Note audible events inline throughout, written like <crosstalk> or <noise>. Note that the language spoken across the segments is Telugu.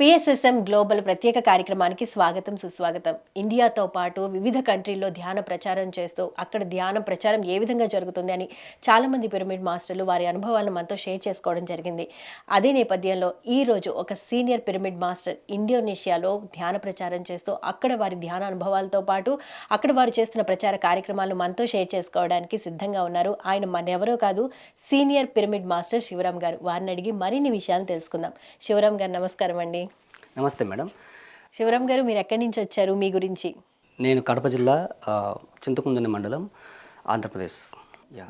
పిఎస్ఎస్ఎం గ్లోబల్ ప్రత్యేక కార్యక్రమానికి స్వాగతం సుస్వాగతం. ఇండియాతో పాటు వివిధ కంట్రీల్లో ధ్యాన ప్రచారం చేస్తూ అక్కడ ధ్యాన ప్రచారం ఏ విధంగా జరుగుతుంది అని చాలామంది పిరమిడ్ మాస్టర్లు వారి అనుభవాలను మనతో షేర్ చేసుకోవడం జరిగింది. అదే నేపథ్యంలో ఈ రోజు ఒక సీనియర్ పిరమిడ్ మాస్టర్ ఇండోనేషియాలో ధ్యాన ప్రచారం చేస్తూ అక్కడ వారి ధ్యాన అనుభవాలతో పాటు అక్కడ వారు చేస్తున్న ప్రచార కార్యక్రమాలను మనతో షేర్ చేసుకోవడానికి సిద్ధంగా ఉన్నారు. ఆయన మనెవరో కాదు సీనియర్ పిరమిడ్ మాస్టర్ శివరాం గారు. వారిని అడిగి మరిన్ని విషయాలు తెలుసుకుందాం. శివరాం గారు నమస్కారం అండి. నమస్తే మేడం. శివరాం గారు మీరు ఎక్కడి నుంచి వచ్చారు? మీ గురించి. నేను కడప జిల్లా చింతకుందని మండలం ఆంధ్రప్రదేశ్.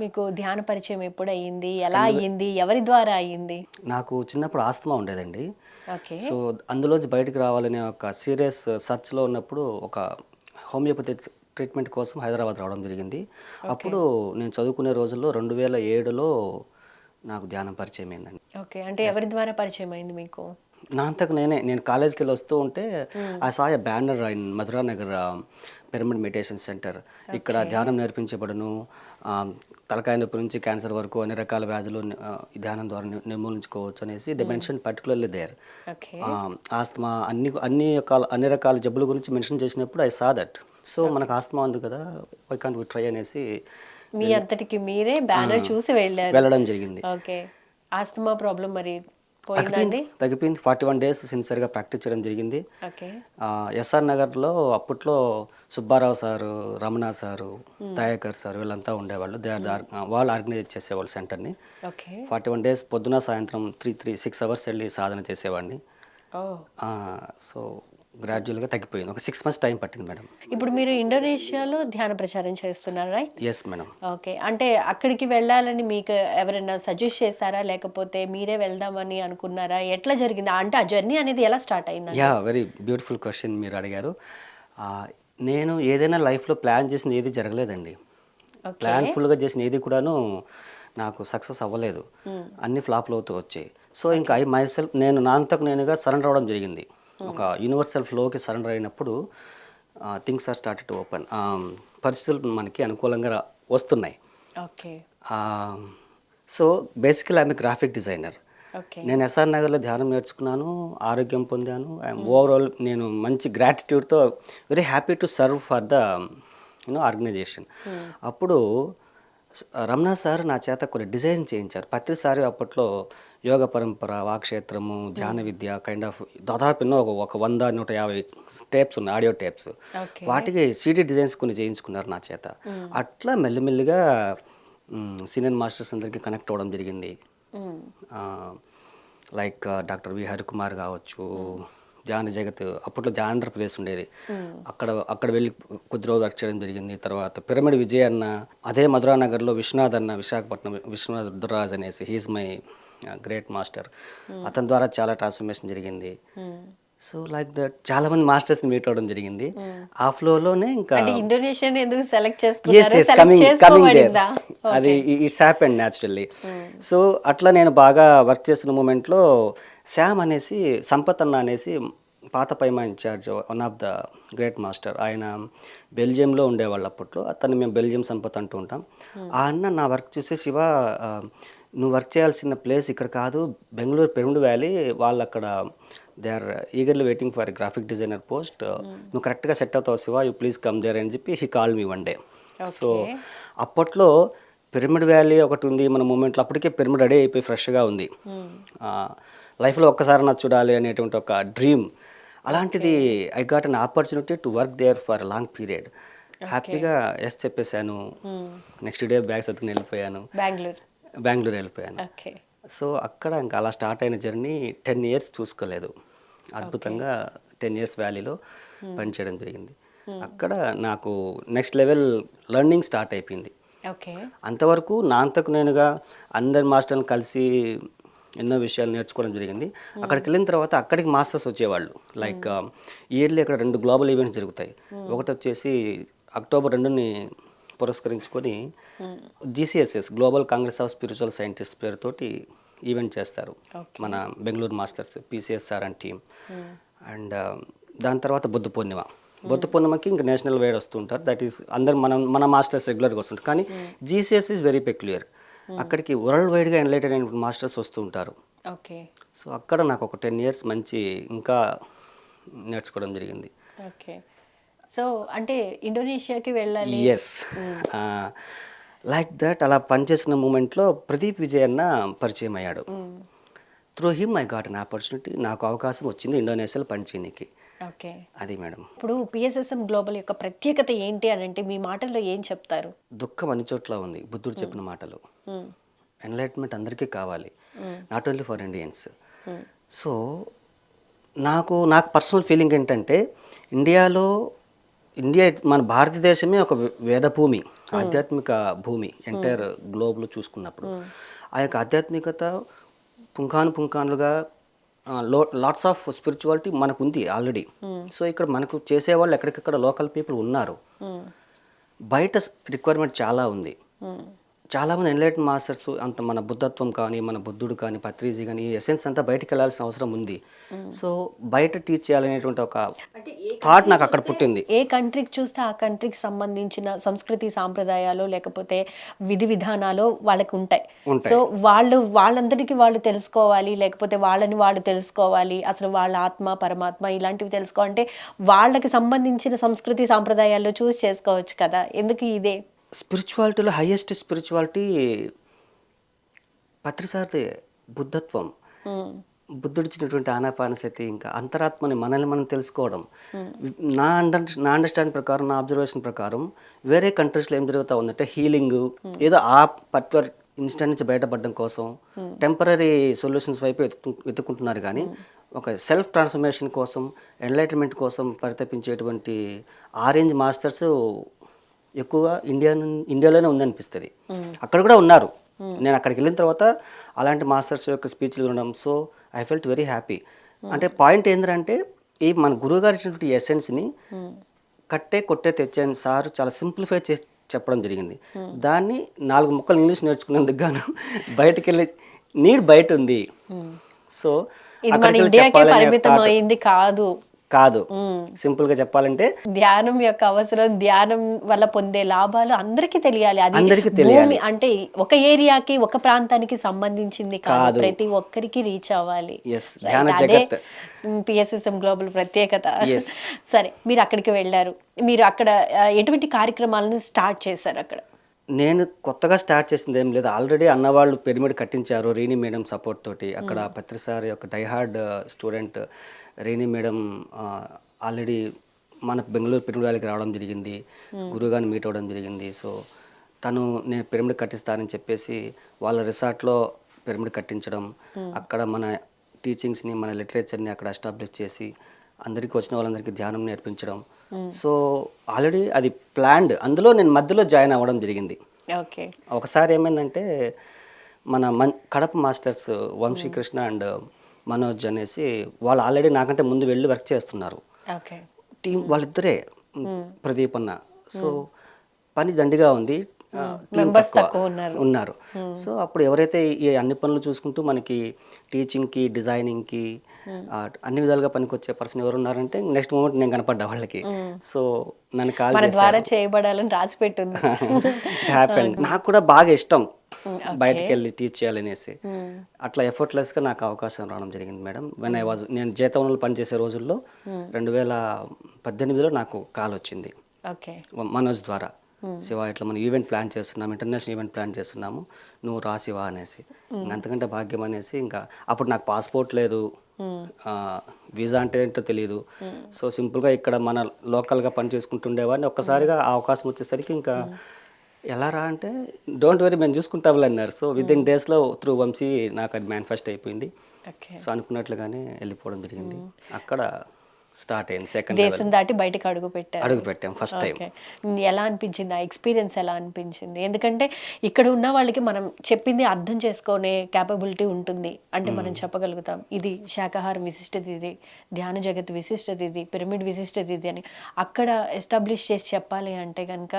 మీకు ధ్యాన పరిచయం ఎప్పుడు అయ్యింది? ఎలా అయ్యింది? ఎవరి ద్వారా అయ్యింది? నాకు చిన్నప్పుడు ఆస్తమా ఉండేదండి. ఓకే. సో అందులోంచి బయటకు రావాలనే ఒక సీరియస్ సర్చ్లో ఉన్నప్పుడు ఒక హోమియోపతి ట్రీట్మెంట్ కోసం హైదరాబాద్ రావడం జరిగింది. అప్పుడు నేను చదువుకునే రోజుల్లో రెండు వేల ఏడులో నాకు ధ్యానం పరిచయం అయిందండి ఓకే. అంటే ఎవరి ద్వారా పరిచయం అయింది మీకు? నా అంతకు నేనే నేను కాలేజ్కి వెళ్ళి వస్తూ ఉంటే ఆ సాయ banner in Madhura Nagar pyramid meditation centre. ఇక్కడ ధ్యానం నేర్పించబడును. తలకాయ నొప్పి నుంచి క్యాన్సర్ వరకు అన్ని రకాల వ్యాధులు ధ్యానం ద్వారా నిర్మూలించుకోవచ్చు అనేసి the mention particularly there asthma అన్ని అన్ని రకాల అన్ని రకాల జబ్బుల గురించి మెన్షన్ చేసినప్పుడు ఐ సా దట్ సో మనకు ఆస్తమా ఉంది కదా వై కాంట్ వి ట్రై అనేసి మీ అంతటికి మీరే బ్యానర్ చూసి వెళ్ళారు. వెళ్ళడం జరిగింది. ఓకే. ఆస్తమా ప్రాబ్లం మరి పోయిందండి తగ్గిపోయింది. ఫార్టీ వన్ డేస్ సిన్సియర్గా ప్రాక్టీస్ చేయడం జరిగింది. ఎస్ఆర్ నగర్లో అప్పట్లో Subbarao sir Ramana sir Dayakar sir వీళ్ళంతా ఉండేవాళ్ళు. దే ఆర్ వాళ్ళు ఆర్గనైజ్ చేసేవాళ్ళు సెంటర్ని. ఫార్టీ వన్ డేస్ పొద్దున సాయంత్రం త్రీ త్రీ సిక్స్ అవర్స్ వెళ్ళి సాధన చేసేవాడిని. సో గ్రాడ్యువల్గా తగ్గిపోయింది. ఒక సిక్స్ మంత్స్ టైం పట్టింది మేడం. ఇప్పుడు మీరు ఇండోనేషియాలో ధ్యాన ప్రచారం చేస్తున్నారు రైట్ ఎస్ మేడం. ఓకే అంటే అక్కడికి వెళ్ళాలని మీకు ఎవరైనా సజెస్ట్ చేశారా? లేకపోతే మీరే వెళ్దామని అనుకున్నారా? ఎట్లా జరిగింది? అంటే ఆ జర్నీ అనేది ఎలా స్టార్ట్ అయింది యా వెరీ బ్యూటిఫుల్ క్వశ్చన్ మీరు అడిగారు. నేను ఏదైనా లైఫ్లో ప్లాన్ చేసిన ఏది జరగలేదండి. ప్లాన్ఫుల్గా చేసిన ఏది కూడాను నాకు సక్సెస్ అవ్వలేదు. అన్ని ఫ్లాప్లు అవుతూ వచ్చాయి. సో ఇంకా ఐ మై సెల్ఫ్ నేను నా అంతకు నేనుగా సరెండర్ అవ్వడం జరిగింది. ఒక యూనివర్సల్ ఫ్లోకి సరెండర్ అయినప్పుడు things are start to open పరిస్థితులు మనకి అనుకూలంగా వస్తున్నాయి. Okay. So basically I'm graphic designer okay. నేను ఎస్ఆర్ నగర్లో ధ్యానం నేర్చుకున్నాను ఆరోగ్యం పొందాను ఐఎమ్ ఓవరాల్ నేను మంచి గ్రాటిట్యూడ్తో very happy to serve for the you know organisation అప్పుడు రమణ సార్ నా చేత కొన్ని డిజైన్ చేయించారు. పత్రి సార్ అప్పట్లో యోగ పరంపర వాక్షేత్రము ధ్యాన విద్య కైండ్ ఆఫ్ దాదాపు ఎన్నో ఒక ఒక వంద నూట యాభై టేప్స్ ఉన్నాయి ఆడియో టేప్స్ వాటికి సీడీ డిజైన్స్ కొన్ని చేయించుకున్నారు నా చేత. అట్లా మెల్లిమెల్లిగా సీనియర్ మాస్టర్స్ అందరికీ కనెక్ట్ అవ్వడం జరిగింది. లైక్ డాక్టర్ వి హరికుమార్ కావచ్చు ధ్యాన జగత్ అప్పట్లో ఆంధ్రప్రదేశ్ ఉండేది. అక్కడ అక్కడ వెళ్ళి కొద్ది రోజులు వర్క్ చేయడం జరిగింది. తర్వాత పిరమిడ్ విజయ్ అన్న అదే మధురా నగర్లో విశ్వనాథ్ అన్న విశాఖపట్నం విశ్వనాథ్ రుద్రరాజ్ అనేసి హీస్ మై గ్రేట్ మాస్టర్. అతని ద్వారా చాలా ట్రాన్స్ఫర్మేషన్ జరిగింది. సో లైక్ దట్ చాలా మంది మాస్టర్స్ మీట్ అవ్వడం జరిగింది. ఆ ఫ్లోలోనే ఇంకా అంటే ఇండోనేషియన్ ఎందుకు సెలెక్ట్ కమింగ్ కమింగ్ దేర్ అది ఇట్స్ హ్యాపెండ్ న్యాచురల్లీ సో అట్లా నేను బాగా వర్క్ చేస్తున్న మూమెంట్లో శ్యామ్ అనేసి సంపత్ అన్న అనేసి పాత పైమా incharge one of the great master ఆయన బెల్జియంలో ఉండేవాళ్ళు అప్పట్లో. అతన్ని మేము బెల్జియం సంపత్ అంటూ ఉంటాం. ఆ అన్న నా వర్క్ చూసి శివ నువ్వు వర్క్ చేయాల్సిన ప్లేస్ ఇక్కడ కాదు. బెంగళూరు పెరుండు వ్యాలీ వాళ్ళు అక్కడ they are eagerly waiting for graphic designer post నువ్వు కరెక్ట్గా సెట్ అవుతావు Shiva you please come there అని చెప్పి he call me one day so అప్పట్లో పిరమిడ్ వ్యాలీ ఒకటి ఉంది మన మూమెంట్లో అప్పటికే పిరమిడ్ రెడీ అయిపోయి ఫ్రెష్గా ఉంది. లైఫ్లో ఒక్కసారి నాకు చూడాలి అనేటువంటి ఒక డ్రీమ్ అలాంటిది I got an opportunity to work there for long period హ్యాపీగా ఎస్ చెప్పేశాను. నెక్స్ట్ డే బ్యాగ్ సర్దుకుని వెళ్ళిపోయాను. బెంగళూరు బెంగళూరు వెళ్ళిపోయాను. సో అక్కడ ఇంకా అలా స్టార్ట్ అయిన జర్నీ టెన్ ఇయర్స్ చూసుకోలేదు. అద్భుతంగా టెన్ ఇయర్స్ వ్యాలీలో పనిచేయడం జరిగింది. అక్కడ నాకు నెక్స్ట్ లెవెల్ లెర్నింగ్ స్టార్ట్ అయిపోయింది. ఓకే. అంతవరకు నా అంతకు నేనుగా అందరి మాస్టర్ని కలిసి ఎన్నో విషయాలు నేర్చుకోవడం జరిగింది. అక్కడికి వెళ్ళిన తర్వాత అక్కడికి మాస్టర్స్ వచ్చేవాళ్ళు. లైక్ ఇయర్లీ అక్కడ రెండు గ్లోబల్ ఈవెంట్స్ జరుగుతాయి. ఒకటి వచ్చేసి అక్టోబర్ రెండుని పురస్కరించుకొని GCSS global congress of spiritual scientist పేరుతోటి ఈవెంట్ చేస్తారు. మన Bengaluru masters PCSR and team. And దాని తర్వాత బుద్ధ పూర్ణిమ. బుద్ధ పూర్ణిమకి ఇంకా నేషనల్ వైడ్ వస్తుంటారు దట్ ఈస్ అందరు మనం మన మాస్టర్స్ రెగ్యులర్గా వస్తుంటారు. కానీ జీసీఎస్ ఈజ్ వెరీ పెక్యులియర్ అక్కడికి వరల్డ్ వైడ్గా ఎన్లైటెడ్ అయిన మాస్టర్స్ వస్తూ ఉంటారు. ఓకే. సో అక్కడ నాకు ఒక టెన్ ఇయర్స్ మంచి ఇంకా నేర్చుకోవడం జరిగింది. ఓకే. సో అంటే ఇండోనేషియాకి వెళ్ళాలి. ఎస్ లైక్ దట్ అలా పనిచేసిన మూమెంట్లో ప్రదీప్ విజయ్ అన్న పరిచయం అయ్యాడు. Through him I got an opportunity నాకు అవకాశం వచ్చింది ఇండోనేషియాలో పనిచేయనికి. ఓకే. అది మేడం. ఇప్పుడు పిఎస్ఎస్ఎం గ్లోబల్ యొక్క ప్రత్యేకత ఏంటి అని అంటే మీ మాటల్లో ఏం చెప్తారు? దుఃఖం అన్ని చోట్ల ఉంది. బుద్ధుడు చెప్పిన మాటలు. ఎన్లైట్మెంట్ అందరికీ కావాలి. Not only for Indians so నాకు నాకు పర్సనల్ ఫీలింగ్ ఏంటంటే ఇండియాలో ఇండియా మన భారతదేశమే ఒక వేద భూమి ఆధ్యాత్మిక భూమి ఎంటైర్ గ్లోబ్లో చూసుకున్నప్పుడు. ఆ యొక్క ఆధ్యాత్మికత పుంఖాను పుంఖానులుగా లో లాట్స్ ఆఫ్ స్పిరిచువాలిటీ మనకు ఉంది ఆల్రెడీ సో ఇక్కడ మనకు చేసేవాళ్ళు ఎక్కడికక్కడ లోకల్ పీపుల్ ఉన్నారు. బయట రిక్వైర్మెంట్ చాలా ఉంది. చాలామంది ఎన్లైట్ మాస్టర్స్ అంత మన బుద్ధత్వం కానీ మన బుద్ధుడు కానీ పత్రిజీ కానీ ఈ ఎసెన్స్ అంతా బయటికి వెళ్ళాల్సిన అవసరం ఉంది. సో బయట టీచ్ చేయాలనేటువంటి ఒక థాట్ నాకు అక్కడ పుట్టింది. ఏ కంట్రీకి చూస్తే ఆ కంట్రీకి సంబంధించిన సంస్కృతి సాంప్రదాయాలు లేకపోతే విధి విధానాలు వాళ్ళకి ఉంటాయి. సో వాళ్ళు వాళ్ళందరికీ వాళ్ళు తెలుసుకోవాలి లేకపోతే వాళ్ళని వాళ్ళు తెలుసుకోవాలి అసలు వాళ్ళ ఆత్మ పరమాత్మ ఇలాంటివి తెలుసుకోవాలంటే వాళ్ళకి సంబంధించిన సంస్కృతి సాంప్రదాయాలు చూస్ చేసుకోవచ్చు కదా. ఎందుకు ఇదే? స్పిరిచువాలిటీలో హైయెస్ట్ స్పిరిచువాలిటీ పత్రిసారి బుద్ధత్వం. బుద్ధుడిచ్చినటువంటి ఆనాపానసతి ఇంకా అంతరాత్మని మనల్ని మనం తెలుసుకోవడం. నా అండర్ నా అండర్స్టాండింగ్ ప్రకారం నా అబ్జర్వేషన్ ప్రకారం వేరే కంట్రీస్లో ఏం జరుగుతూ ఉందంటే హీలింగ్ ఏదో ఆ పర్టికులర్ ఇన్స్టెంట్ నుంచి బయటపడడం కోసం టెంపరీ సొల్యూషన్స్ వైపు వెతుకు వెతుక్కుంటున్నారు కానీ ఒక సెల్ఫ్ ట్రాన్స్ఫర్మేషన్ కోసం ఎన్లైటన్మెంట్ కోసం పరితపించేటువంటి ఆరెంజ్ మాస్టర్స్ ఎక్కువగా ఇండియా ఇండియాలోనే ఉందనిపిస్తుంది. అక్కడ కూడా ఉన్నారు. నేను అక్కడికి వెళ్ళిన తర్వాత అలాంటి మాస్టర్స్ యొక్క స్పీచ్లు వినడం so I felt very happy. అంటే పాయింట్ ఏంటంటే ఈ మన గురువు గారు ఇచ్చినటువంటి ఎసెన్స్ని కట్టే కొట్టే తెచ్చని సార్ చాలా సింప్లిఫై చేసి చెప్పడం జరిగింది. దాన్ని నాలుగు ముక్కలు ఇంగ్లీష్ నేర్చుకునేందుకు గాను <laughs> బయటకు వెళ్ళి నీడ్ బయట ఉంది. సో అయింది కాదు. కాదు. సింపుల్గా చెప్పాలంటే ధ్యానం యొక్క అవసరం ధ్యానం వల్ల పొందే లాభాలు అందరికీ తెలియాలి. అది అందరికీ తెలియాలి. అంటే ఒక ఏరియాకి ఒక ప్రాంతానికి సంబంధించింది కాదు. ప్రతి ఒక్కరికి రీచ్ అవ్వాలి. అదే. పిఎస్ఎస్ఎం గ్లోబల్ ప్రత్యేకత. <laughs> సరే మీరు అక్కడికి వెళ్ళారు. మీరు అక్కడ ఎటువంటి కార్యక్రమాలను స్టార్ట్ చేశారు అక్కడ? నేను కొత్తగా స్టార్ట్ చేసింది ఏం లేదు. ఆల్రెడీ అన్నవాళ్ళు పిరమిడ్ కట్టించారు. రీని మేడం సపోర్ట్ తోటి. అక్కడ పత్రి సార్ యొక్క diehard student Rini madam already మన బెంగళూరు పిరమిడ్ వ్యాలీకి రావడం జరిగింది గురువుగారిని మీట్ అవ్వడం జరిగింది. సో తను నేను పిరమిడ్ కట్టిస్తానని చెప్పేసి వాళ్ళ రిసార్ట్లో పిరమిడ్ కట్టించడం అక్కడ మన టీచింగ్స్ని మన లిటరేచర్ని అక్కడ ఎస్టాబ్లిష్ చేసి అందరికీ వచ్చిన వాళ్ళందరికీ ధ్యానం నేర్పించడం. సో ఆల్రెడీ అది ప్లాన్డ్. అందులో నేను మధ్యలో జాయిన్ అవ్వడం జరిగింది. ఓకే. ఒకసారి ఏమైందంటే మన మన్ కడప మాస్టర్స్ వంశీకృష్ణ అండ్ మనోజ్ అనేసి వాళ్ళు ఆల్రెడీ నాకంటే ముందు వెళ్ళి వర్క్ చేస్తున్నారు. టీం వాళ్ళిద్దరే ప్రదీప్ అన్న. సో పని దండిగా ఉంది. ఉన్నారు. సో అప్పుడు ఎవరైతే ఈ అన్ని పనులు చూసుకుంటూ మనకి టీచింగ్కి డిజైనింగ్కి అన్ని విధాలుగా పనికొచ్చే పర్సన్ ఎవరు ఉన్నారంటే నెక్స్ట్ మూమెంట్ నేను కనపడ్డా వాళ్ళకి. సో నన్ను కాల్ ద్వారా చేయబడాలని రాసి పెట్టుంది. హ్యాపెన్ <laughs> నాకు కూడా బాగా ఇష్టం. బయటకు వెళ్ళి టీచ్ చేయాలనేసి. అట్లా ఎఫర్ట్లెస్గా నాకు అవకాశం రావడం జరిగింది మేడం. వెన్ ఐ వాజ్ నేను జీతవనంలో పనిచేసే రోజుల్లో రెండు వేల పద్దెనిమిదిలో నాకు కాల్ వచ్చింది. ఓకే. మనోజ్ ద్వారా. శివ ఇట్లా మనం ఈవెంట్ ప్లాన్ చేస్తున్నాము ఇంటర్నేషనల్ ఈవెంట్ ప్లాన్ చేస్తున్నాము నువ్వు రా శివ అనేసి. ఇంక అంతకంటే భాగ్యం అనేసి ఇంకా అప్పుడు నాకు పాస్పోర్ట్ లేదు. వీసా అంటే ఏంటో తెలియదు సో సింపుల్గా ఇక్కడ మన లోకల్గా పని చేసుకుంటుండేవాడిని ఒక్కసారిగా ఆ అవకాశం వచ్చేసరికి ఇంకా ఎలా రా అంటే డోంట్ వరీ మేము చూసుకుంటాంలే అన్నారు. సో విత్ ఇన్ డేస్లో త్రూ వంశీ నాకు అది మేనిఫెస్ట్ అయిపోయింది. సో అనుకున్నట్లుగానే వెళ్ళిపోవడం జరిగింది. అక్కడ స్టార్ట్ అయింది సెకండ్ దేశం దాటి బయటకు అడుగు పెట్టారు. అడుగు పెట్టాం ఫస్ట్ టైం ఎలా అనిపించింది? ఆ ఎక్స్పీరియన్స్ ఎలా అనిపించింది? ఎందుకంటే ఇక్కడ ఉన్న వాళ్ళకి మనం చెప్పింది అర్థం చేసుకునే క్యాపబిలిటీ ఉంటుంది. అంటే మనం చెప్పగలుగుతాం. ఇది శాకాహారం విశిష్టత ఇది ధ్యాన జగత్ విశిష్టత ఇది పిరమిడ్ విశిష్టత ఇది అని. అక్కడ ఎస్టాబ్లిష్ చేసి చెప్పాలి అంటే కనుక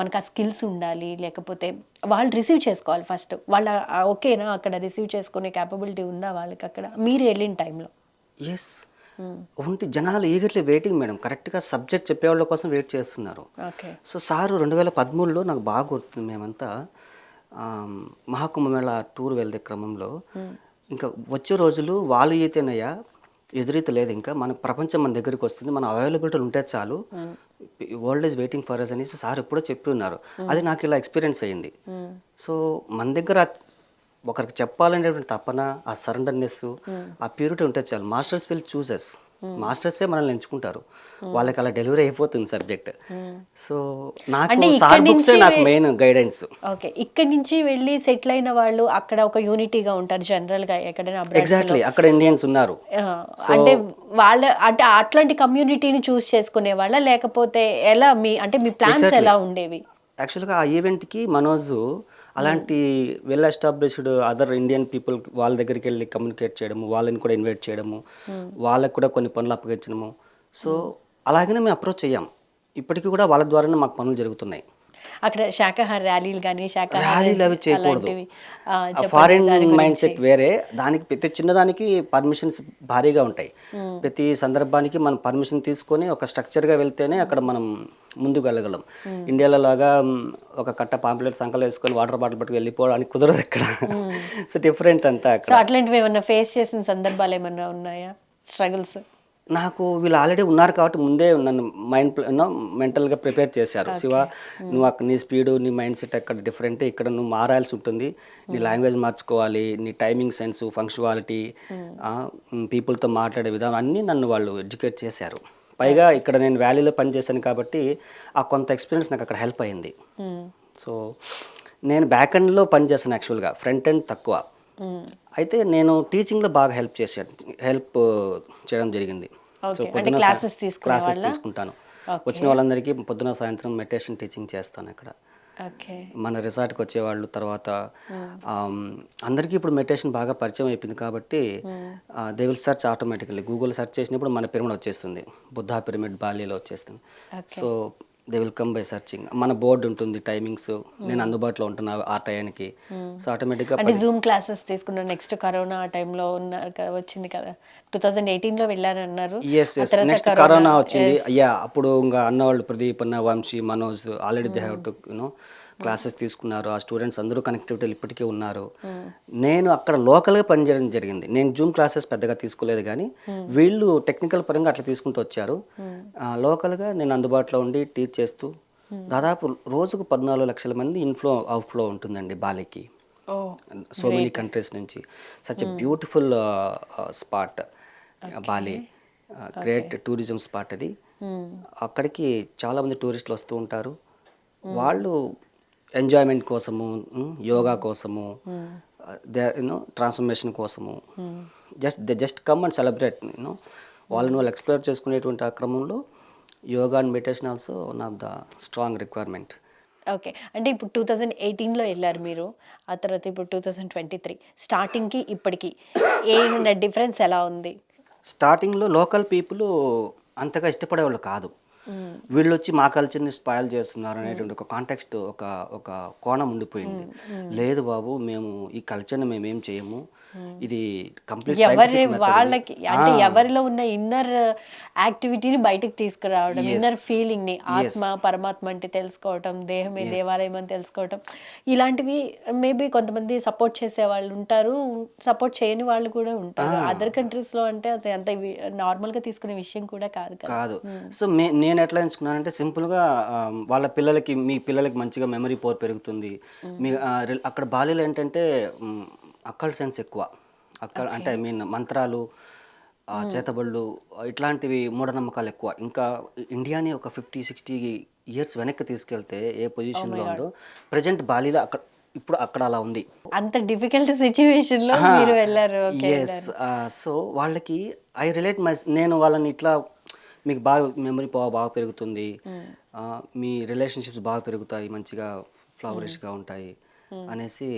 మనకు ఆ స్కిల్స్ ఉండాలి. లేకపోతే వాళ్ళు రిసీవ్ చేసుకోవాలి ఫస్ట్ వాళ్ళ ఓకేనా? అక్కడ రిసీవ్ చేసుకునే క్యాపబిలిటీ ఉందా వాళ్ళకి అక్కడ? మీరు వెళ్ళిన టైంలో ఎస్ ఉంటే జనాలు ఈగర్లీ వెయిటింగ్ మేడం కరెక్ట్గా సబ్జెక్ట్ చెప్పేవాళ్ళ కోసం వెయిట్ చేస్తున్నారు. సో సారు రెండు వేల పదమూడులో నాకు బాగా గుర్తుంది మేమంతా మహాకుంభమేళ టూర్ వెళ్ళే క్రమంలో. ఇంకా వచ్చే రోజులు వాళ్ళు ఈతేనయ్యా ఎదురీత లేదు ఇంకా. మనకు ప్రపంచం మన దగ్గరికి వస్తుంది మన అవైలబిలిటీ ఉంటే చాలు. World is waiting for us అనేసి సార్ ఎప్పుడో చెప్పి ఉన్నారు. అది నాకు ఇలా ఎక్స్పీరియన్స్ అయ్యింది. సో మన దగ్గర ఒకరికి చెప్పాలనేటువంటి తపన ఆ సరెండర్నెస్ ఆ ప్యూరిటీ ఉంటే చాలు. మాస్టర్స్ విల్ చూసెస్ మాస్టర్సే మనల్ని ఎంచుకుంటారు. వాళ్ళకి అలా డెలివరీ అయిపోతుంది సబ్జెక్ట్ సో నాకు సార్ బుక్సే మెయిన్ గైడెన్స్ ఓకే ఇక్కడి నుంచి వెళ్ళి సెటిల్ అయిన వాళ్ళు అక్కడ ఒక యూనిటీగా ఉంటారు జనరల్గా ఎక్కడైనా ఎగ్జాక్ట్లీ అక్కడ ఇండియన్స్ ఉన్నారు. అంటే వాళ్ళ అంటే అట్లాంటి కమ్యూనిటీని చూస్ చేసుకునే వాళ్ళ లేకపోతే ఎలా మీ అంటే మీ ప్లాన్స్. ఎలా ఉండేవి? యాక్చువల్గా ఆ ఈవెంట్కి మనోజ్ అలాంటి well established other Indian people వాళ్ళ దగ్గరికి వెళ్ళి కమ్యూనికేట్ చేయడము వాళ్ళని కూడా ఇన్వైట్ చేయడము వాళ్ళకు కూడా కొన్ని పనులు అప్పగించడము. సో అలాగనే మేము అప్రోచ్ అయ్యాం. ఇప్పటికీ కూడా వాళ్ళ ద్వారానే మాకు పనులు జరుగుతున్నాయి. అక్కడ శాకాహార ర్యాలీలు కానీ ర్యాలీలు అవి చేయకూడదు. Foreign mind. సెట్ వేరే దానికి ప్రతి చిన్నదానికి పర్మిషన్స్ భారీగా ఉంటాయి. ప్రతి సందర్భానికి మనం పర్మిషన్ తీసుకొని ఒక స్ట్రక్చర్గా వెళ్తేనే అక్కడ మనం ముందుకు వెళ్ళగలం. ఇండియాలో లాగా ఒక కట్ట పాంప్లెట్ సంకలు వేసుకొని వాటర్ బాటిల్ పట్టుకు వెళ్ళిపోవడానికి కుదరదు ఇక్కడ సో డిఫరెంట్ అంతా అట్లాంటివి ఏమన్నా ఫేస్ చేసిన సందర్భాలు ఏమన్నా ఉన్నాయా? స్ట్రగుల్స్ నాకు వీళ్ళు ఆల్రెడీ ఉన్నారు కాబట్టి ముందే నన్ను మైండ్ మెంటల్గా ప్రిపేర్ చేశారు. శివ నువ్వు అక్కడ నీ స్పీడు నీ మైండ్ సెట్ అక్కడ డిఫరెంట్ ఇక్కడ నువ్వు మారాల్సి ఉంటుంది. నీ లాంగ్వేజ్ మార్చుకోవాలి నీ టైమింగ్ సెన్స్ ఫంక్షువాలిటీ పీపుల్తో మాట్లాడే విధానం అన్నీ నన్ను వాళ్ళు ఎడ్యుకేట్ చేశారు. పైగా ఇక్కడ నేను వ్యాలీలో పనిచేశాను కాబట్టి ఆ కొంత ఎక్స్పీరియన్స్ నాకు అక్కడ హెల్ప్ అయింది. సో నేను బ్యాక్ ఎండ్లో పనిచేస్తాను యాక్చువల్గా ఫ్రంట్ ఎండ్ తక్కువ. అయితే నేను టీచింగ్లో బాగా హెల్ప్ చేశాను హెల్ప్ చేయడం జరిగింది. Classes తీసుకునే క్లాసెస్? తీసుకుంటాను. వచ్చిన వాళ్ళందరికీ పొద్దున సాయంత్రం మెడిటేషన్ టీచింగ్ చేస్తాను ఇక్కడ. మన రిసార్ట్కి వచ్చేవాళ్ళు తర్వాత ఆమ్, అందరికీ ఇప్పుడు మెడిటేషన్ బాగా పరిచయం అయిపోయింది కాబట్టి they will search automatically Google search చేసినప్పుడు మన పిరమిడ్ వచ్చేస్తుంది. బుద్ధా పిరమిడ్ బాలీలో వచ్చేస్తుంది. So they will come by searching మన బోర్డు ఉంటుంది టైమింగ్స్ నేను అందుబాటులో ఉంటున్నా ఆ టైంకి సో ఆటోమేటిక్గా అంటే జూమ్ క్లాసెస్ తీసుకున్న నెక్స్ట్ కరోనా టైంలో ఉన్న వచ్చింది కదా. టూ థౌజండ్ ఎయిటీన్లో వెళ్ళారన్నారు ఎస్ ఎస్ నెక్స్ట్ కరోనా వచ్చింది. అయ్యా అప్పుడు ఇంకా అన్నవాళ్ళు ప్రదీప్ అన్న Vamshi Manoj already they have to you know classes తీసుకున్నారు ఆ స్టూడెంట్స్ అందరూ కనెక్టివిటీలు ఇప్పటికీ ఉన్నారు. నేను అక్కడ లోకల్గా పనిచేయడం జరిగింది. నేను జూమ్ క్లాసెస్ పెద్దగా తీసుకోలేదు కానీ వీళ్ళు టెక్నికల్ పరంగా అట్లా తీసుకుంటూ వచ్చారు. లోకల్గా నేను అందుబాటులో ఉండి టీచ్ చేస్తూ దాదాపు రోజుకు పద్నాలుగు లక్షల మంది ఇన్ఫ్లో అవుట్ఫ్లో ఉంటుందండి బాలికి. సో మెనీ కంట్రీస్ నుంచి. Such a beautiful spot Bali. Great tourism spot అది. అక్కడికి చాలా మంది టూరిస్టులు వస్తూ ఉంటారు. వాళ్ళు ఎంజాయ్మెంట్ కోసము యోగా కోసము యూనో ట్రాన్స్ఫర్మేషన్ కోసము. Just they just come and celebrate you know వాళ్ళని వాళ్ళు ఎక్స్ప్లోర్ చేసుకునేటువంటి ఆ క్రమంలో yoga and meditation also one of the strong requirement okay అంటే ఇప్పుడు టూ థౌజండ్ ఎయిటీన్లో వెళ్ళారు మీరు. ఆ తర్వాత ఇప్పుడు టూ థౌజండ్ ట్వంటీ త్రీ స్టార్టింగ్కి ఇప్పటికి ఏమైనా డిఫరెన్స్ ఎలా ఉంది? స్టార్టింగ్లో లోకల్ పీపుల్ అంతగా ఇష్టపడేవాళ్ళు కాదు. వీళ్ళు వచ్చి మా కల్చర్ని స్పాయిల్ చేస్తున్నారు అనేటువంటి ఒక కాంటెక్స్ట్ ఒక ఒక కోణం ఉండిపోయింది. లేదు బాబు మేము ఈ కల్చర్ని మేము ఏం చేయము ఇది కంప్లీట్ ఎవరి వాళ్ళకి అంటే ఎవరిలో ఉన్న ఇన్నర్ యాక్టివిటీని బయటకు తీసుకురావడం ఇన్నర్ ఫీలింగ్ని ఆత్మ పరమాత్మ అంటే తెలుసుకోవటం దేహమే దేవాలయం అని తెలుసుకోవటం. ఇలాంటివి మేబీ కొంతమంది సపోర్ట్ చేసే వాళ్ళు ఉంటారు సపోర్ట్ చేయని వాళ్ళు కూడా ఉంటారు. అదర్ కంట్రీస్లో అంటే అసలు అంత నార్మల్గా తీసుకునే విషయం కూడా కాదు కదా. కాదు. సో మే నేను ఎట్లా ఎంచుకున్నానంటే సింపుల్గా వాళ్ళ పిల్లలకి మీ పిల్లలకి మంచిగా మెమరీ పవర్ పెరుగుతుంది. మీ అక్కడ బాలీలో ఏంటంటే అక్కల్ సెన్స్ ఎక్కువ. అక్కడ అంటే ఐ మీన్ మంత్రాలు చేతబళ్ళు ఇట్లాంటివి మూఢనమ్మకాలు ఎక్కువ. ఇంకా ఇండియాని ఒక ఫిఫ్టీ సిక్స్టీ ఇయర్స్ వెనక్కి తీసుకెళ్తే ఏ పొజిషన్లో ఉందో ప్రజెంట్ బాలీలో అక్కడ ఇప్పుడు అక్కడ అలా ఉంది. అంత డిఫికల్ట్ సిచ్యువేషన్లో మీరు వెళ్ళారు. ఎస్ సో వాళ్ళకి ఐ రిలేట్ మై నేను వాళ్ళని ఇట్లా మీకు బాగా మెమరీ పవర్ బాగా పెరుగుతుంది. మీ రిలేషన్షిప్స్ బాగా పెరుగుతాయి మంచిగా ఫ్లవరిష్గా ఉంటాయి అనేసి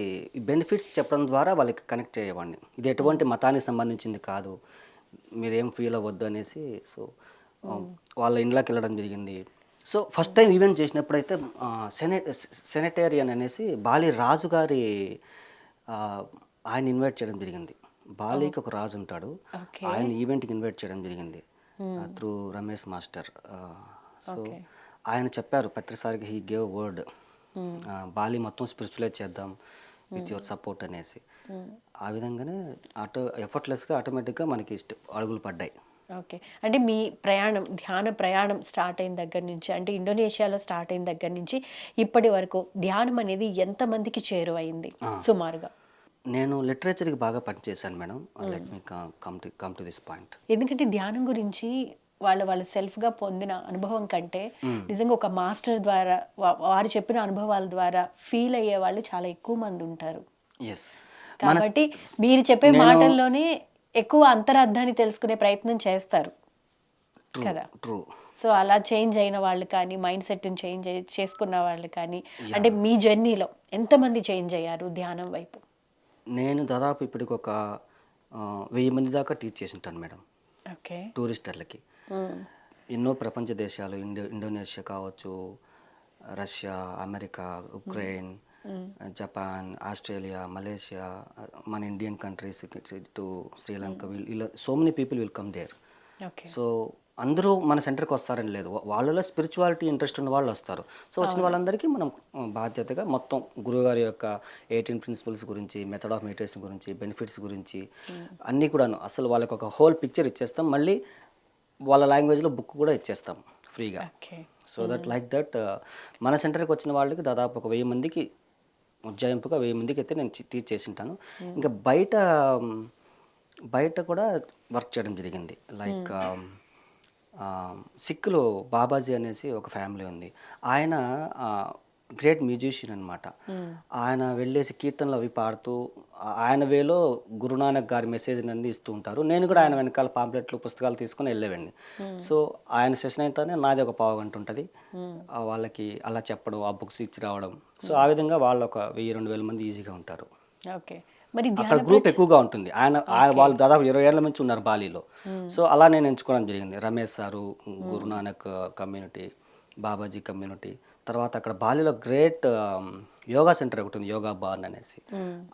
బెనిఫిట్స్ చెప్పడం ద్వారా వాళ్ళకి కనెక్ట్ చేయవాడిని ఇది ఎటువంటి మతానికి సంబంధించింది కాదు. మీరేం ఫీల్ అవ్వద్దు అనేసి సో వాళ్ళ ఇంట్లోకి వెళ్ళడం జరిగింది. సో ఫస్ట్ టైం ఈవెంట్ చేసినప్పుడైతే సెనే సెనటేరియన్ అనేసి బాలి రాజు గారి ఆయన ఇన్వైట్ చేయడం జరిగింది. బాలీకి ఒక రాజు ఉంటాడు. ఆయన ఈవెంట్కి ఇన్వైట్ చేయడం జరిగింది. త్రూ రమేష్ మాస్టర్ సో ఆయన చెప్పారు ప్రతిసారికి హీ గేవ్ వర్డ్ బాలి మొత్తం స్పిరిచువలైజ్ చేద్దాం విత్ యువర్ సపోర్ట్ అనేసి. ఆ విధంగానే ఆటో ఎఫర్ట్లెస్గా ఆటోమేటిక్గా మనకి అడుగులు పడ్డాయి. ఓకే అంటే మీ ప్రయాణం ధ్యాన ప్రయాణం స్టార్ట్ అయిన దగ్గర నుంచి అంటే ఇండోనేషియాలో స్టార్ట్ అయిన దగ్గర నుంచి ఇప్పటి వరకు ధ్యానం అనేది ఎంతమందికి చేరువైంది? సుమారుగా. నేను లిటరేచర్కి బాగా పనిచేశాను madam. Let me come to come to this point. ఎందుకంటే ధ్యానం గురించి వాళ్ళ వాళ్ళ సెల్ఫ్గా పొందిన అనుభవం కంటే నిజంగా ఒక మాస్టర్ ద్వారా వారు చెప్పిన అనుభవాల ద్వారా ఫీల్ అయ్యే వాళ్ళు చాలా ఎక్కువ మంది ఉంటారు. ఎస్ కాబట్టి మీరు చెప్పే మాటల్లోనే ఎక్కువ అంతరార్థాన్ని తెలుసుకునే ప్రయత్నం చేస్తారు. కదా? ట్రూ సో అలా చేంజ్ అయిన వాళ్ళు కానీ మైండ్ సెట్ని చేంజ్ చేసుకున్న వాళ్ళు కానీ అంటే మీ జర్నీలో ఎంతమంది చేంజ్ అయ్యారు ధ్యానం వైపు? నేను దాదాపు ఇప్పటికి ఒక వెయ్యి మంది దాకా టీచ్ చేసి ఉంటాను మేడం. ఓకే. టూరిస్టర్లకి. ఎన్నో ప్రపంచ దేశాలు ఇండో ఇండోనేషియా కావచ్చు Russia America Ukraine Japan Australia Malaysia మన ఇండియన్ కంట్రీస్ టు శ్రీలంక వీల్ ఇలా so many people will come there. Okay. So అందరూ మన సెంటర్కి వస్తారని లేదు. వాళ్ళలో స్పిరిచువాలిటీ ఇంట్రెస్ట్ ఉన్న వాళ్ళు వస్తారు. సో వచ్చిన వాళ్ళందరికీ మనం బాధ్యతగా మొత్తం గురువుగారి యొక్క ఎయిటీన్ ప్రిన్సిపల్స్ గురించి మెథడ్ ఆఫ్ మెడిటేషన్ గురించి బెనిఫిట్స్ గురించి అన్నీ కూడాను అసలు వాళ్ళకి ఒక హోల్ పిక్చర్ ఇచ్చేస్తాం. మళ్ళీ వాళ్ళ లాంగ్వేజ్లో బుక్ కూడా ఇచ్చేస్తాం ఫ్రీగా. సో దట్ లైక్ దట్ మన సెంటర్కి వచ్చిన వాళ్ళకి దాదాపు ఒక వెయ్యి మందికి ఉజ్జాయింపుగా వెయ్యి మందికి అయితే నేను టీచ్ చేసి ఉంటాను ఇంకా బయట బయట కూడా వర్క్ చేయడం జరిగింది. లైక్ సిక్కులో బాబాజీ అనేసి ఒక ఫ్యామిలీ ఉంది. ఆయన గ్రేట్ మ్యూజిషియన్ అనమాట ఆయన వెళ్ళేసి కీర్తనలు అవి పాడుతూ ఆయన వేలో గురునానక్ గారి మెసేజ్ అనేది ఇస్తూ ఉంటారు. నేను కూడా ఆయన వెనకాల పాంప్లెట్లు పుస్తకాలు తీసుకుని వెళ్ళేవాడిని. సో ఆయన సెషన్ అయితేనే నాది ఒక పావు గంట ఉంటుంది. వాళ్ళకి అలా చెప్పడం ఆ బుక్స్ ఇచ్చి రావడం. సో ఆ విధంగా వాళ్ళు ఒక వెయ్యి రెండు వేల మంది ఈజీగా ఉంటారు. ఓకే. మరి అక్కడ గ్రూప్ ఎక్కువగా ఉంటుంది. ఆయన ఆయన వాళ్ళు దాదాపు ఇరవై ఏళ్ళ నుంచి ఉన్నారు బాలీలో. సో అలా నేను ఎంచుకోవడం జరిగింది. Ramesh sir Guru Nanak community Babaji community తర్వాత అక్కడ బాలీలో గ్రేట్ యోగా సెంటర్ ఒకటి ఉంది యోగా బార్న్ అనేసి.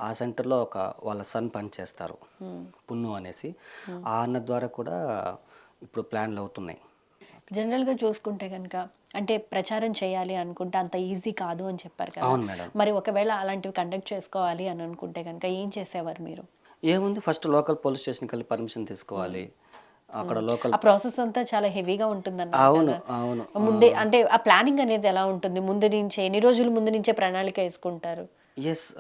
ఆ సెంటర్లో ఒక వాళ్ళ సన్ పని చేస్తారు పున్ను అనేసి. ఆ అన్న ద్వారా కూడా ఇప్పుడు ప్లాన్లు అవుతున్నాయి. జనరల్గా చూసుకుంటే కనుక అంటే ప్రచారం చేయాలి అనుకుంటే అంత ఈజీ కాదు అని చెప్పారు కదా. మరి ఒకవేళ అలాంటివి కండక్ట్ చేసుకోవాలి అని అనుకుంటే కనుక ఏం చేసేవారు మీరు? ఏముంది? ఫస్ట్ లోకల్ పోలీస్ స్టేషన్కి వెళ్ళి పర్మిషన్ తీసుకోవాలి. అక్కడ లోకల్ ఆ ప్రాసెస్ అంతా చాలా హెవీగా ఉంటుందన్న అవును అవును ముందే అంటే ఆ ప్లానింగ్ అనేది ఎలా ఉంటుంది? ముందు నుంచే ఎన్ని రోజుల ముందు నుంచే ప్రణాళిక వేసుకుంటారు? ఎస్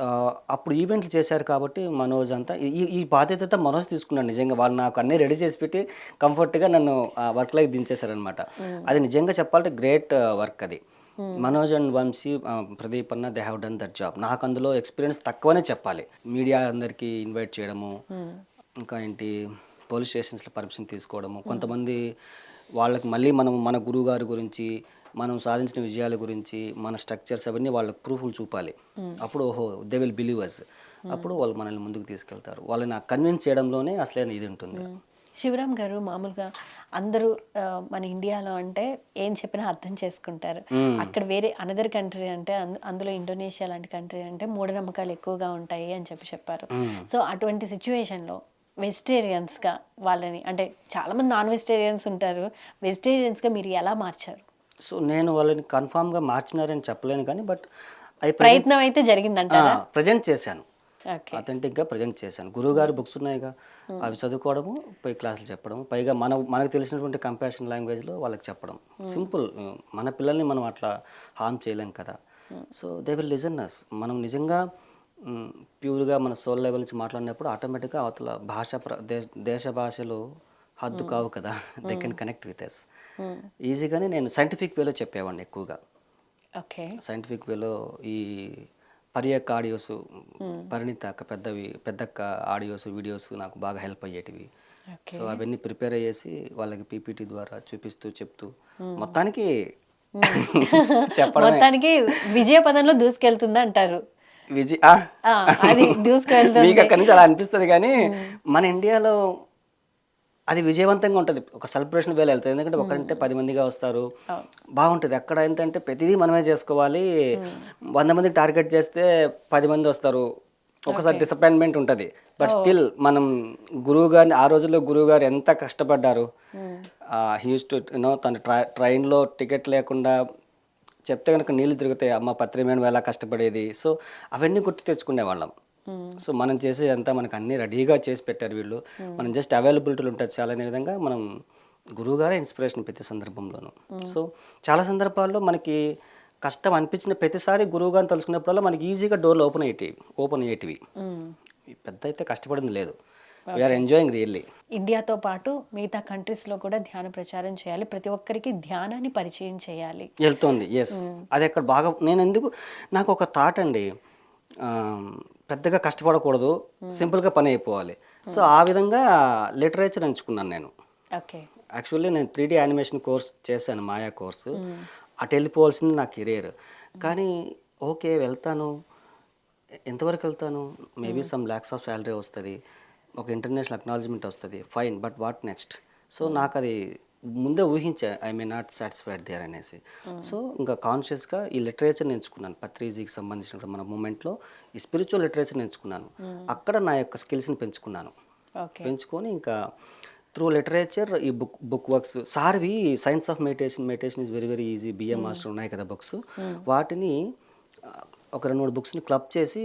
అప్పుడు ఈవెంట్లు చేశారు కాబట్టి మనోజ్ అంతా. ఈ- ఈ బాధ్యత అంతా మనోజ్ తీసుకున్నాడు నిజంగా. వాళ్ళు నాకు అన్నీ రెడీ చేసి పెట్టి కంఫర్ట్గా నన్ను వర్క్లోకి దించేశారనమాట అది నిజంగా చెప్పాలంటే గ్రేట్ వర్క్ అది. మనోజ్ అండ్ వంశీ ప్రదీప్ అన్న they have done that job నాకు అందులో ఎక్స్పీరియన్స్ తక్కువనే చెప్పాలి. మీడియా అందరికీ ఇన్వైట్ చేయడము ఇంకా ఏంటి పోలీస్ స్టేషన్స్లో పర్మిషన్ తీసుకోవడము కొంతమంది వాళ్ళకి మళ్ళీ మనం మన గురువు గారి గురించి మనం సాధించిన విజయాల గురించి మన స్ట్రక్చర్స్ అవన్నీ వాళ్ళకి ప్రూఫ్లు చూపాలి. అప్పుడు ఓహో దే విల్ బిలీవ్ అస్ అప్పుడు వాళ్ళు మనల్ని ముందుకు తీసుకెళ్తారు. వాళ్ళని కన్విన్స్ చేయడంలోనే అసలైన ఇది ఉంటుంది. శివరామ్ గారు మామూలుగా అందరూ మన ఇండియాలో అంటే ఏం చెప్పినా అర్థం చేసుకుంటారు. అక్కడ వేరే అనదర్ కంట్రీ అంటే అందు- అందులో ఇండోనేషియా లాంటి కంట్రీ అంటే మూఢనమ్మకాలు ఎక్కువగా ఉంటాయి అని చెప్పి చెప్పారు. సో అటువంటి సిచ్యువేషన్లో వెజిటేరియన్స్గా వాళ్ళని అంటే చాలామంది నాన్ వెజిటేరియన్స్ ఉంటారు వెజిటేరియన్స్గా మీరు ఎలా మార్చారు? సో నేను వాళ్ళని కన్ఫామ్గా మార్చినారని చెప్పలేను కానీ బట్ అవి ప్రయత్నం అయితే జరిగిందంటారా? ప్రజెంట్ చేశాను. అథెంటిక్గా ప్రజెంట్ చేశాను. గురువుగారి బుక్స్ ఉన్నాయిగా. అవి చదువుకోవడము పోయి క్లాసులు చెప్పడం పైగా మన మనకు తెలిసినటువంటి కంపాషన్ లాంగ్వేజ్లో వాళ్ళకి చెప్పడం సింపుల్ మన పిల్లల్ని మనం అట్లా హార్మ్ చేయలేం కదా. So they will listen us మనం నిజంగా ప్యూర్గా మన సోల్ లెవెల్ నుంచి మాట్లాడినప్పుడు ఆటోమేటిక్గా అవతల భాష దేశ భాషలు హద్దు కావు కదా they can connect with us ఈజీగానే నేను సైంటిఫిక్ వేలో చెప్పేవాడిని ఎక్కువగా. ఓకే సైంటిఫిక్ వేలో ఈ పర్యక్క ఆడియోస్ పరిణిత అక్క పెద్దవి పెద్దక్క ఆడియోస్ వీడియోస్ నాకు బాగా హెల్ప్ అయ్యేటివి. సో అవన్నీ ప్రిపేర్ అయ్యేసి వాళ్ళకి పీపీటీ ద్వారా చూపిస్తూ చెప్తూ మొత్తానికి <laughs> చెప్పడమే. మొత్తానికి విజయ పదంలో దూసుకెళ్తుంది అంటారు. విజయ్ అది దూసుకెళ్తుంది. <laughs> అలా అనిపిస్తుంది కానీ మన ఇండియాలో అది విజయవంతంగా ఉంటుంది. ఒక సెలబ్రేషన్ వేలు వెళ్తుంది ఎందుకంటే ఒకరంటే పది మందిగా వస్తారు. బాగుంటుంది. అక్కడ ఏంటంటే ప్రతిదీ మనమే చేసుకోవాలి. వంద మందికి టార్గెట్ చేస్తే పది మంది వస్తారు. ఒకసారి డిసప్పాయింట్మెంట్ ఉంటుంది. బట్ స్టిల్ మనం గురువు గారిని ఆ రోజుల్లో గురువు గారు ఎంత కష్టపడ్డారు. హ్యూస్ టు యూనో తన ట్రై ట్రైన్లో టికెట్ లేకుండా చెప్తే కనుక నీళ్ళు తిరుగుతాయి అమ్మ పత్రిమేణం ఎలా కష్టపడేది. సో అవన్నీ గుర్తు తెచ్చుకునే వాళ్ళం. సో మనం చేసేదంతా మనకు అన్ని రెడీగా చేసి పెట్టారు వీళ్ళు. మనం జస్ట్ అవైలబిలిటీలు ఉంటుంది చాలా అనే విధంగా మనం గురువుగారే ఇన్స్పిరేషన్ ప్రతి సందర్భంలోనూ. సో చాలా సందర్భాల్లో మనకి కష్టం అనిపించిన ప్రతిసారి గురువు గారిని తలుచుకున్నప్పుడల్లా మనకి ఈజీగా డోర్లు ఓపెన్ అయ్యేటివి ఓపెన్ అయ్యేటివి. పెద్ద అయితే కష్టపడింది లేదు. వీఆర్ ఎంజాయింగ్ రియల్లీ ఇండియాతో పాటు మిగతా కంట్రీస్లో కూడా ధ్యాన ప్రచారం చేయాలి. ప్రతి ఒక్కరికి ధ్యానాన్ని పరిచయం చేయాలి. వెళ్తోంది. ఎస్ అది అక్కడ బాగా నేను ఎందుకు నాకు ఒక థాట్ అండి. పెద్దగా కష్టపడకూడదు. సింపుల్గా పని అయిపోవాలి. సో ఆ విధంగా లిటరేచర్ ఎంచుకున్నాను నేను. ఓకే. యాక్చువల్లీ నేను త్రీ యానిమేషన్ కోర్స్ చేశాను మాయా కోర్సు. అటు వెళ్ళిపోవాల్సింది నా కెరీర్. కానీ ఓకే వెళ్తాను. ఎంతవరకు వెళ్తాను? Maybe some lakhs of salary వస్తుంది. ఒక ఇంటర్నేషనల్ అక్నాలజ్మెంట్ వస్తుంది. Fine. But what next? So నాకు అది ముందే ఊహించా I may not satisfied there అనేసి. సో ఇంకా కాన్షియస్గా ఈ లిటరేచర్ ఎంచుకున్నాను పత్రిజీకి సంబంధించిన మన మూమెంట్లో ఈ స్పిరిచువల్ లిటరేచర్ ఎంచుకున్నాను అక్కడ నా యొక్క స్కిల్స్ని పెంచుకున్నాను. పెంచుకొని ఇంకా త్రూ లిటరేచర్ ఈ book book works సార్వి science of meditation meditation is very very easy BM master ఉన్నాయి కదా బుక్స్ వాటిని ఆ, ఒక రెండు మూడు బుక్స్ని క్లబ్ చేసి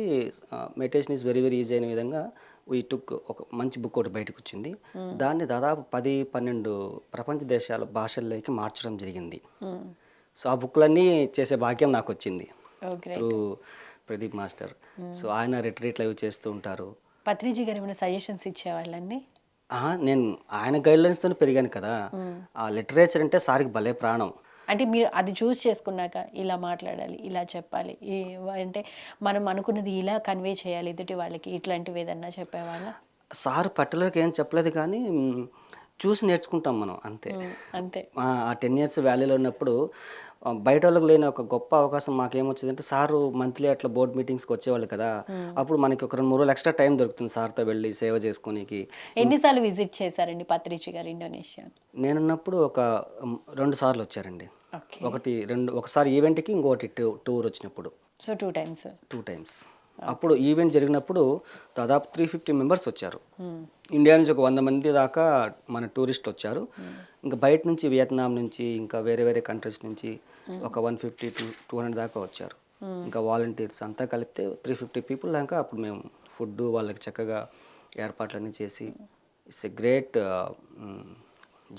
meditation is very very easy అనే విధంగా ఈ టుక్ ఒక మంచి బుక్ ఒకటి బయటకు వచ్చింది దాన్ని దాదాపు పది పన్నెండు ప్రపంచ దేశాల భాషల్లోకి మార్చడం జరిగింది. సో ఆ బుక్లన్నీ చేసే భాగ్యం నాకు వచ్చింది okay through Pradeep master so ఆయన రిట్రీట్లు అవి చేస్తూ ఉంటారు. పత్రిజీ గారు ఏమైనా సజెషన్స్ ఇచ్చేవాళ్ళండి? నేను ఆయన గైడ్లైన్స్తో పెరిగాను కదా. ఆ లిటరేచర్ అంటే సార్కి భలే ప్రాణం. అంటే మీరు అది చూస్ చేసుకున్నాక ఇలా మాట్లాడాలి ఇలా చెప్పాలి. అంటే మనం అనుకున్నది ఇలా కన్వే చేయాలి ఎదుటి వాళ్ళకి ఇట్లాంటివి ఏదన్నా చెప్పేవాళ్ళ? సార్ పర్టికులర్గా ఏం చెప్పలేదు కానీ చూసి నేర్చుకుంటాం మనం అంతే. అంతే. ఆ టెన్ ఇయర్స్ వ్యాలీలో ఉన్నప్పుడు బయట వాళ్ళకి లేని ఒక గొప్ప అవకాశం మాకేమొచ్చిందంటే సారు మంత్లీ అట్లా బోర్డ్ మీటింగ్స్కి వచ్చేవాళ్ళు కదా. అప్పుడు మనకి ఒక రెండు మూడు రోజులు ఎక్స్ట్రా టైం దొరుకుతుంది సార్తో వెళ్ళి సేవ చేసుకోనికి. ఎన్నిసార్లు విజిట్ చేశారండి పత్రిజీ గారు ఇండోనేషియా? నేనున్నప్పుడు ఒక రెండు సార్లు వచ్చారండి. ఒకటి రెండు ఒకసారి ఈవెంట్కి ఇంకోటి టూర్ వచ్చినప్పుడు. So two times. Two times. అప్పుడు ఈవెంట్ జరిగినప్పుడు దాదాపు త్రీ ఫిఫ్టీ మెంబర్స్ వచ్చారు. ఇండియా నుంచి ఒక వంద మంది దాకా మన టూరిస్టులు వచ్చారు. ఇంకా బయట నుంచి వియత్నాం నుంచి ఇంకా వేరే వేరే కంట్రీస్ నుంచి ఒక one fifty to two hundred దాకా వచ్చారు. ఇంకా వాలంటీర్స్ అంతా కలిపితే త్రీ ఫిఫ్టీ పీపుల్ దాకా అప్పుడు మేము ఫుడ్ వాళ్ళకి చక్కగా ఏర్పాట్లన్నీ చేసి ఇట్స్ ఎ గ్రేట్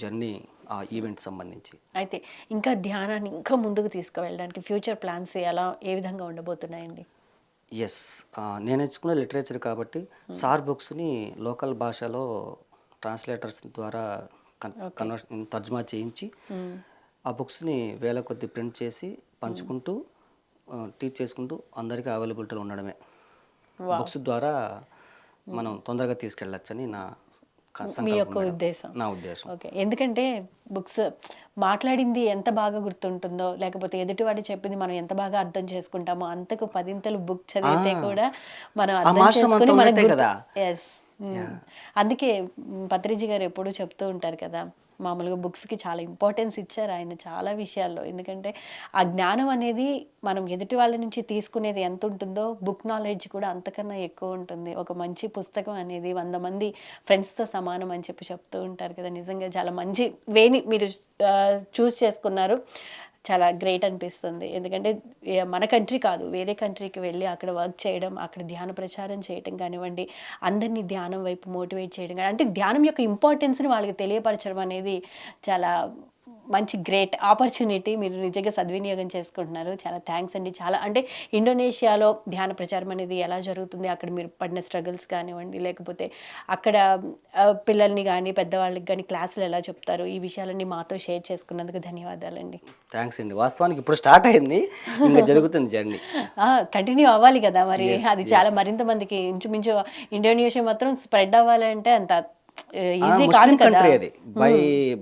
జర్నీ ఆ ఈవెంట్ సంబంధించి. అయితే ఇంకా ధ్యానాన్ని ఇంకా ముందుకు తీసుకువెళ్ళడానికి ఫ్యూచర్ ప్లాన్స్ ఎలా ఏ విధంగా ఉండబోతున్నాయండి? ఎస్ నేను ఎంచుకున్న లిటరేచర్ కాబట్టి సార్ బుక్స్ని లోకల్ భాషలో ట్రాన్స్లేటర్స్ ద్వారా కన్వర్షన్ తర్జుమా చేయించి ఆ బుక్స్ని వేల కొద్ది ప్రింట్ చేసి పంచుకుంటూ టీచ్ చేసుకుంటూ అందరికీ అవైలబిలిటీలో ఉండడమే. బుక్స్ ద్వారా మనం తొందరగా తీసుకెళ్ళొచ్చని నా మీ యొక్క. ఉద్దేశం. నా ఉద్దేశం. ఓకే. ఎందుకంటే బుక్స్ మాట్లాడింది ఎంత బాగా గుర్తుంటుందో లేకపోతే ఎదుటివాడు చెప్పింది మనం ఎంత బాగా అర్థం చేసుకుంటామో అంతకు పదింతలు బుక్ చదివితే కూడా మనం అర్థం చేసుకుని మనకు అందుకే పత్రిజీ గారు ఎప్పుడూ చెప్తూ ఉంటారు కదా మామూలుగా బుక్స్కి చాలా ఇంపార్టెన్స్ ఇచ్చారు ఆయన చాలా విషయాల్లో. ఎందుకంటే ఆ జ్ఞానం అనేది మనం ఎదుటి వాళ్ళ నుంచి తీసుకునేది ఎంత ఉంటుందో బుక్ నాలెడ్జ్ కూడా అంతకన్నా ఎక్కువ ఉంటుంది. ఒక మంచి పుస్తకం అనేది వంద మంది ఫ్రెండ్స్తో సమానం అని చెప్పి చెప్తూ ఉంటారు కదా. నిజంగా చాలా మంచి వేని మీరు చూస్ చేసుకున్నారు. చాలా గ్రేట్ అనిపిస్తుంది. ఎందుకంటే మన కంట్రీ కాదు. వేరే కంట్రీకి వెళ్ళి అక్కడ వర్క్ చేయడం అక్కడ ధ్యాన ప్రచారం చేయడం కానివ్వండి అందరినీ ధ్యానం వైపు మోటివేట్ చేయడం కానీ అంటే ధ్యానం యొక్క ఇంపార్టెన్స్ని వాళ్ళకి తెలియపరచడం అనేది చాలా మంచి గ్రేట్ ఆపర్చునిటీ మీరు నిజంగా సద్వినియోగం చేసుకుంటున్నారు. చాలా థ్యాంక్స్ అండి. చాలా అంటే ఇండోనేషియాలో ధ్యాన ప్రచారం అనేది ఎలా జరుగుతుంది? అక్కడ మీరు పడిన స్ట్రగుల్స్ కానివ్వండి లేకపోతే అక్కడ పిల్లల్ని కానీ పెద్దవాళ్ళకి కానీ క్లాసులు ఎలా చెప్తారు? ఈ విషయాలన్నీ మాతో షేర్ చేసుకున్నందుకు ధన్యవాదాలండి. థ్యాంక్స్ అండి. వాస్తవానికి ఇప్పుడు స్టార్ట్ అయింది. ఇంకా జరుగుతుంది జర్నీ. <laughs> కంటిన్యూ అవ్వాలి కదా మరి. అది చాలా మరింత మందికి ఇంచుమించు ఇండోనేషియా మాత్రం స్ప్రెడ్ అవ్వాలంటే అంత ఈజీ కాదు ముస్లిం కదా. కంట్రీ అది. బై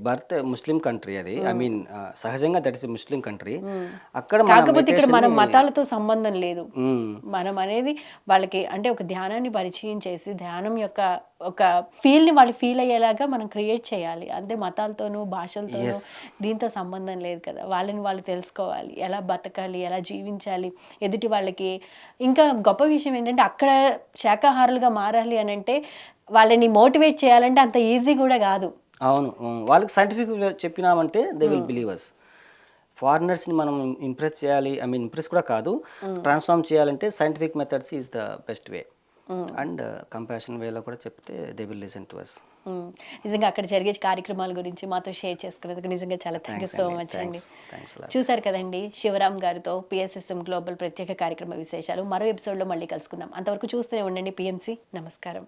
బర్త్ ముస్లిం కంట్రీ అది. ఐ మీన్ సహజంగా దట్ ఇస్ ముస్లిం కంట్రీ అక్కడ కాకపోతే ఇక్కడ మన మతాలతో సంబంధం లేదు. మ్మ్. మనం అనేది వాళ్ళకి అంటే ఒక ధ్యానాన్ని పరిచయం చేసి ధ్యానం యొక్క ఒక ఫీల్ని వాళ్ళు ఫీల్ అయ్యేలాగా మనం క్రియేట్ చేయాలి. అంటే మతాలతోనూ భాషలతోనూ దీంతో సంబంధం లేదు కదా. వాళ్ళని వాళ్ళు తెలుసుకోవాలి. ఎలా బతకాలి ఎలా జీవించాలి ఎదుటి వాళ్ళకి. ఇంకా గొప్ప విషయం ఏంటంటే అక్కడ శాకాహారులుగా మారాలి అని అంటే వాళ్ళని మోటివేట్ చేయాలంటే అంత ఈజీ కూడా కాదు. అవును. వాళ్ళకి సైంటిఫిక్ చెప్పినామంటే దే విల్ బిలీవ్ అస్ ఫారినర్స్ని మనం ఇంప్రెస్ చేయాలి ఐ మీన్ ఇంప్రెస్ కూడా కాదు ట్రాన్స్ఫార్మ్ చేయాలంటే scientific methods is the best way and compassion వేలో కూడా చెప్తే they will listen to us. నిజంగా అక్కడ జరిగే కార్యక్రమాల గురించి మాతో షేర్ చేసుకున్నందుకు నిజంగా చాలా థ్యాంక్ యూ సో. మచ్ అండి. చూసారు కదండి శివరామ్ గారితో పిఎస్ఎస్ఎం గ్లోబల్ ప్రత్యేక కార్యక్రమ విశేషాలు. మరో ఎపిసోడ్లో మళ్ళీ కలుసుకుందాం. అంతవరకు చూస్తూనే ఉండండి పిఎంసి నమస్కారం.